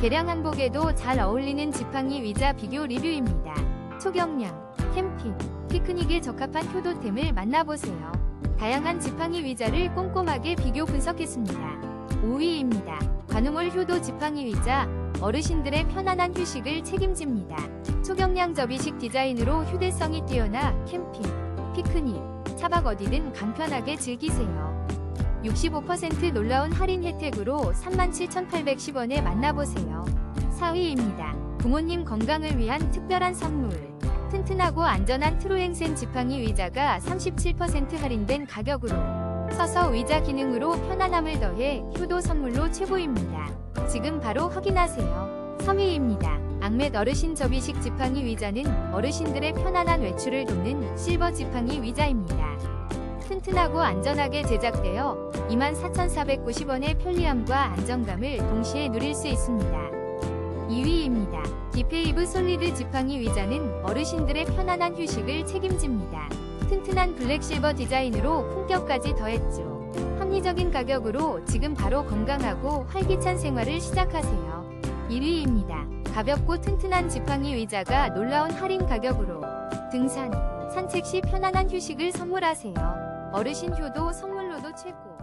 개량 한복에도 잘 어울리는 지팡이 의자 비교 리뷰입니다. 초경량, 캠핑, 피크닉에 적합한 효도템을 만나보세요. 다양한 지팡이 의자를 꼼꼼하게 비교 분석했습니다. 5위입니다. 관우몰 효도 지팡이 의자, 어르신들의 편안한 휴식을 책임집니다. 초경량 접이식 디자인으로 휴대성이 뛰어나 캠핑, 피크닉, 차박 어디든 간편하게 즐기세요. 65% 놀라운 할인 혜택으로 37,810원에 만나보세요. 4위입니다. 부모님 건강을 위한 특별한 선물. 튼튼하고 안전한 트로행센 지팡이 의자가 37% 할인된 가격으로 서서 의자 기능으로 편안함을 더해 효도 선물로 최고입니다. 지금 바로 확인하세요. 3위입니다. 악맷 어르신 접이식 지팡이 의자는 어르신들의 편안한 외출을 돕는 실버 지팡이 의자입니다. 튼튼하고 안전하게 제작되어 24,490원의 편리함과 안정감을 동시에 누릴 수 있습니다. 2위입니다. 디페이브 솔리드 지팡이 의자는 어르신들의 편안한 휴식을 책임집니다. 튼튼한 블랙 실버 디자인으로 품격까지 더했죠. 합리적인 가격으로 지금 바로 건강하고 활기찬 생활을 시작하세요. 1위입니다. 가볍고 튼튼한 지팡이 의자가 놀라운 할인 가격으로 등산, 산책 시 편안한 휴식을 선물하세요. 어르신 효도 선물로도 최고.